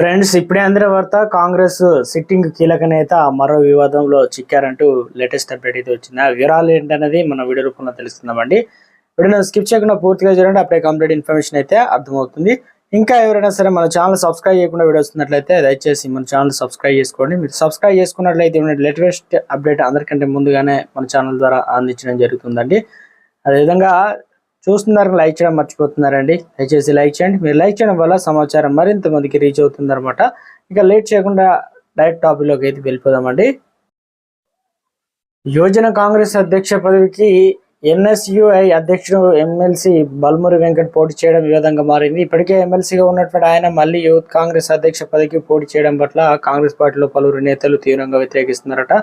Friends ఇప్పుడే అందరి వార్త కాంగ్రెస్ సిట్టింగ్ కీలక నేత మరో వివాదంలో చిక్కారంటూ లేటెస్ట్ అప్డేట్ అయితే వచ్చింది. ఆ వివరాలు ఏంటనేది మన వీడియో రూపంలో తెలుస్తుందామండి వీడియో స్కిప్ చేయకుండా పూర్తిగా చూడండి అప్పుడే కంప్లీట్ ఇన్ఫర్మేషన్ అయితే అర్థమవుతుంది. ఇంకా ఎవరైనా సరే మన ఛానల్ సబ్స్క్రైబ్ చేయకుండా వీడియో వస్తున్నట్లయితే దయచేసి మన ఛానల్ సబ్స్క్రైబ్ చేసుకోండి. మీరు సబ్స్క్రైబ్ చేసుకున్నట్లయితే లేటెస్ట్ అప్డేట్ అందరికంటే ముందుగానే మన ఛానల్ ద్వారా అందించడం జరుగుతుందండి. అదేవిధంగా చూస్తున్నారు లైక్ చేయడం మర్చిపోతున్నారండి. దయచేసి లైక్ చేయండి. మీరు లైక్ చేయడం వల్ల సమాచారం మరింత మందికి రీచ్ అవుతుంది అనమాట ఇక లేట్ చేయకుండా డైరెక్ట్ టాపిక్లోకి అయితే వెళ్ళిపోదామండి. యువజన కాంగ్రెస్ అధ్యక్ష పదవికి ఎన్ఎస్యుఐ అధ్యక్షుడు ఎమ్మెల్సీ బల్మురి వెంకట్ పోటీ చేయడం వివాదంగా మారింది. ఇప్పటికే ఎమ్మెల్సీగా ఉన్నటువంటి ఆయన మళ్ళీ యూత్ కాంగ్రెస్ అధ్యక్ష పదవికి పోటీ చేయడం పట్ల కాంగ్రెస్ పార్టీలో పలువురు నేతలు తీవ్రంగా వ్యతిరేకిస్తున్నారట.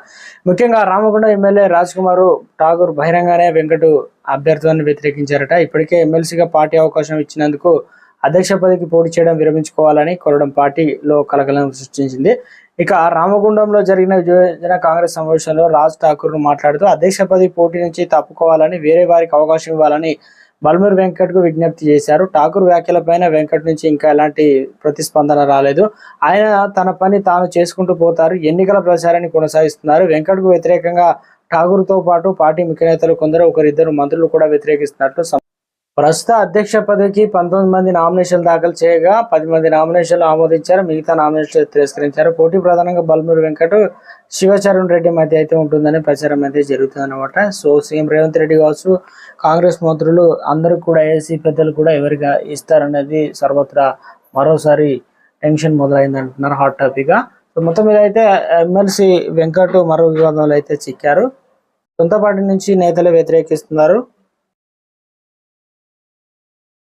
ముఖ్యంగా రామగుండ ఎమ్మెల్యే రాజ్ కుమార్ ఠాగూర్ బహిరంగానే వెంకట్ అభ్యర్థులను వ్యతిరేకించారట. ఇప్పటికే ఎమ్మెల్సీగా పార్టీ అవకాశం ఇచ్చినందుకు అధ్యక్ష పదవికి పోటీ చేయడం విరమించుకోవాలని కోరడం పార్టీలో కలకలం సృష్టించింది. ఇక రామగుండంలో జరిగిన యువజన కాంగ్రెస్ సమావేశంలో రాజ్ ఠాకూర్ మాట్లాడుతూ అధ్యక్ష పదవి పోటీ నుంచి తప్పుకోవాలని వేరే వారికి అవకాశం ఇవ్వాలని బల్మూర్ వెంకట్కు విజ్ఞప్తి చేశారు. ఠాకూర్ వ్యాఖ్యలపైన వెంకట్ నుంచి ఇంకా ఎలాంటి ప్రతిస్పందన రాలేదు. ఆయన తన పని తాను చేసుకుంటూ పోతారు. ఎన్నికల ప్రచారాన్ని కొనసాగిస్తున్నారు. వెంకట్కు వ్యతిరేకంగా ఠాకూర్తో పాటు పార్టీ ముఖ్య నేతలు కొందరు ఒకరిద్దరు మంత్రులు కూడా వ్యతిరేకిస్తున్నట్లు ప్రస్తుత అధ్యక్ష పదవికి పంతొమ్మిది మంది నామినేషన్లు దాఖలు చేయగా పది మంది నామినేషన్లు ఆమోదించారు. మిగతా నామినేషన్లు తిరస్కరించారు. పోటీ ప్రధానంగా బల్మూరి వెంకట శివచరణ్ రెడ్డి మధ్య అయితే ఉంటుందని ప్రచారం అయితే జరుగుతుందన్నమాట. సో సీఎం రేవంత్ రెడ్డి కావచ్చు కాంగ్రెస్ మంత్రులు అందరూ కూడా ఏసీ పెద్దలు కూడా ఎవరిగా ఇస్తారనేది సర్వత్రా మరోసారి టెన్షన్ మొదలైంది అంటున్నారు హాట్ టాపిక్గా సో మొత్తం మీద అయితే ఎమ్మెల్సీ వెంకట్ మరో వివాదంలో అయితే చిక్కారు. సొంత పార్టీ నుంచి నేతలు వ్యతిరేకిస్తున్నారు.